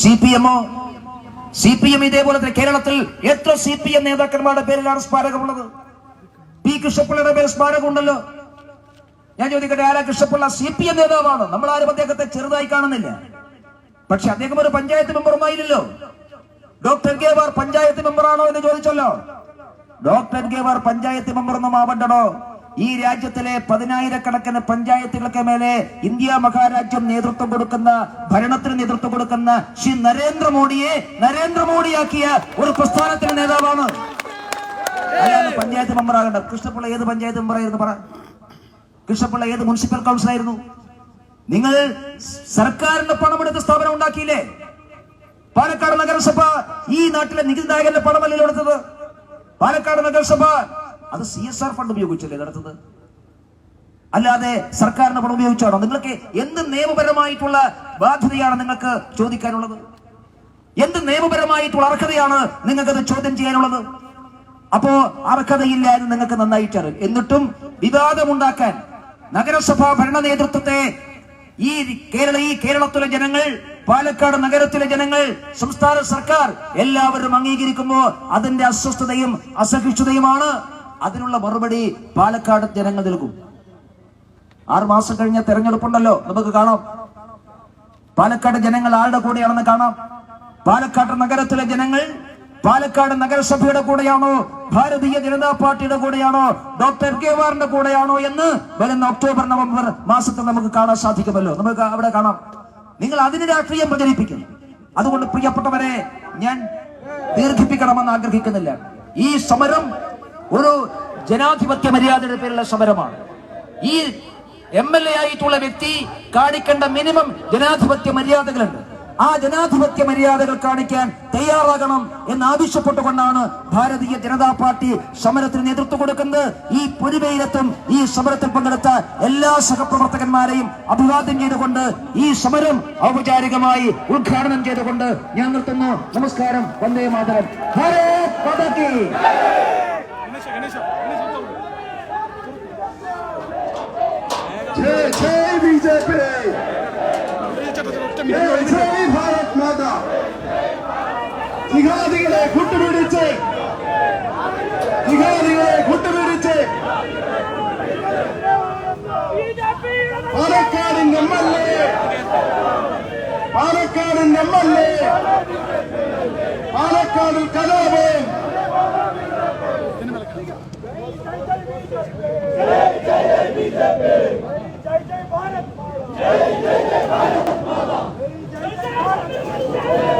C P എമ്മോ C P M ഇതേപോലെ തന്നെ കേരളത്തിൽ എത്ര സി പി എം നേതാക്കന്മാരുടെ പേരിലാണ് സ്മാരകമുള്ളത്? പി കൃഷ്ണപിള്ളയുടെ പേര് സ്മാരകമുണ്ടല്ലോ. ഞാൻ ചോദിക്കട്ടെ ആരാ കൃഷ്ണപിള്ള? സി പി എം നേതാവാണ്? നമ്മൾ ആരും അദ്ദേഹത്തെ ചെറുതായി കാണുന്നില്ല. പക്ഷെ അദ്ദേഹം ഒരു പഞ്ചായത്ത് മെമ്പറുമായില്ലല്ലോ. ഡോക്ടർ കെ വാർ പഞ്ചായത്ത് മെമ്പറാണോ എന്ന് ചോദിച്ചല്ലോ. ഡോക്ടർ കെ വാർ പഞ്ചായത്ത് മെമ്പറൊന്നും ആവണ്ടടോ? ഈ രാജ്യത്തിലെ പതിനായിരക്കണക്കിന് പഞ്ചായത്തുകൾക്ക് മേലെ ഇന്ത്യ മഹാരാജ്യം നേതൃത്വം കൊടുക്കുന്ന ഭരണത്തിന് നേതൃത്വം കൊടുക്കുന്ന ശ്രീ നരേന്ദ്രമോദിയെ നരേന്ദ്രമോദിയാക്കിയ ഒരു പ്രസ്ഥാനത്തിന്റെ നേതാവാണ്. പഞ്ചായത്ത് മെമ്പറാകേണ്ടത് കൃഷ്ണപിള്ള ഏത് പഞ്ചായത്ത് മെമ്പറായിരുന്നു പറ. കൃഷ്ണപിള്ള ഏത് മുനിസിപ്പൽ കൗൺസിൽ ആയിരുന്നു? നിങ്ങൾ സർക്കാരിന്റെ പണമെടുത്ത് സ്ഥാപനം ഉണ്ടാക്കിയില്ലേ? പാലക്കാട് നഗരസഭ ഈ നാട്ടിലെ നികുതിദായകന്റെ പണമല്ലേ എടുത്തത്. പാലക്കാട് നഗരസഭ അത് സി എസ് ആർ ഫണ്ട് ഉപയോഗിച്ചല്ലേ നടത്തുന്നത്? അല്ലാതെ സർക്കാരിന്റെ പണം ഉപയോഗിച്ചാണോ? നിങ്ങൾക്ക് എന്ത് നിയമപരമായിട്ടുള്ള ബാധ്യതയാണ് നിങ്ങൾക്ക് ചോദിക്കാനുള്ളത്? എന്ത് നിയമപരമായിട്ടുള്ള അർഹതയാണ് നിങ്ങൾക്കത് ചോദ്യം ചെയ്യാനുള്ളത്? അപ്പോ അർഹതയില്ല എന്ന് നിങ്ങൾക്ക് നന്നായിട്ട് അറിയും. എന്നിട്ടും വിവാദമുണ്ടാക്കാൻ നഗരസഭാ ഭരണ നേതൃത്വത്തെ ഈ കേരള ഈ കേരളത്തിലെ ജനങ്ങൾ പാലക്കാട് നഗരത്തിലെ ജനങ്ങൾ സംസ്ഥാന സർക്കാർ എല്ലാവരും അംഗീകരിക്കുമ്പോൾ അതിന്റെ അസ്വസ്ഥതയും അസഹിഷ്ണുതയുമാണ്. അതിനുള്ള മറുപടി പാലക്കാട് ജനങ്ങൾ നൽകും. ആറു മാസം കഴിഞ്ഞ തെരഞ്ഞെടുപ്പുണ്ടല്ലോ നമുക്ക് കാണാം. പാലക്കാട് ജനങ്ങൾ ആരുടെ കൂടെയാണെന്ന് കാണാം. പാലക്കാട് നഗരത്തിലെ ജനങ്ങൾ പാലക്കാട് നഗരസഭയുടെ കൂടെയാണോ ഭാരതീയ ജനതാ പാർട്ടിയുടെ കൂടെയാണോ ഡോക്ടർ കെ വാറിന്റെ കൂടെയാണോ എന്ന് വരുന്ന ഒക്ടോബർ നവംബർ മാസത്തിൽ നമുക്ക് കാണാൻ സാധിക്കുമല്ലോ. നമുക്ക് അവിടെ കാണാം. നിങ്ങൾ അതിന് രാഷ്ട്രീയം പ്രചരിപ്പിക്കുന്നു. അതുകൊണ്ട് പ്രിയപ്പെട്ടവരെ ഞാൻ ദീർഘിപ്പിക്കണമെന്ന് ആഗ്രഹിക്കുന്നില്ല. ഈ സമരം ഒരു ജനാധിപത്യ മര്യാദയുടെ പേരിലുള്ള സമരമാണ്. ഈ എം എൽ എ ആയിട്ടുള്ള വ്യക്തി കാണിക്കേണ്ട മിനിമം ജനാധിപത്യ മര്യാദകളുണ്ട്. ആ ജനാധിപത്യ മര്യാദകൾ കാണിക്കാൻ തയ്യാറാകണം എന്ന് ആവശ്യപ്പെട്ടുകൊണ്ടാണ് ഭാരതീയ ജനതാ പാർട്ടി സമരത്തിന് നേതൃത്വം കൊടുക്കുന്നത്. ഈ പൊരുവയിലെത്തും ഈ സമരത്തിൽ പങ്കെടുത്ത എല്ലാ സഹപ്രവർത്തകന്മാരെയും അഭിവാദ്യം ചെയ്തുകൊണ്ട് ഈ സമരം ഔപചാരികമായി ഉദ്ഘാടനം ചെയ്തുകൊണ്ട് ഞാൻ നിർത്തുന്നു. നമസ്കാരം. വന്ദേ മാതരം. ഭാരത് ജയ് ജെ പി ജയ് ഭാരത് മാത ജിഹാദികളെ കൂട്ടുപിടിച്ച്. ജിഹാദികളെ കൂട്ടുപിടിച്ച്. പാലക്കാടിൻ എം എൽ എ. പാലക്കാടിൻ എം എൽ പാലക്കാടിൽ കലാപം. భారత్ జై జై భారత్ మాతా జై జై భారత్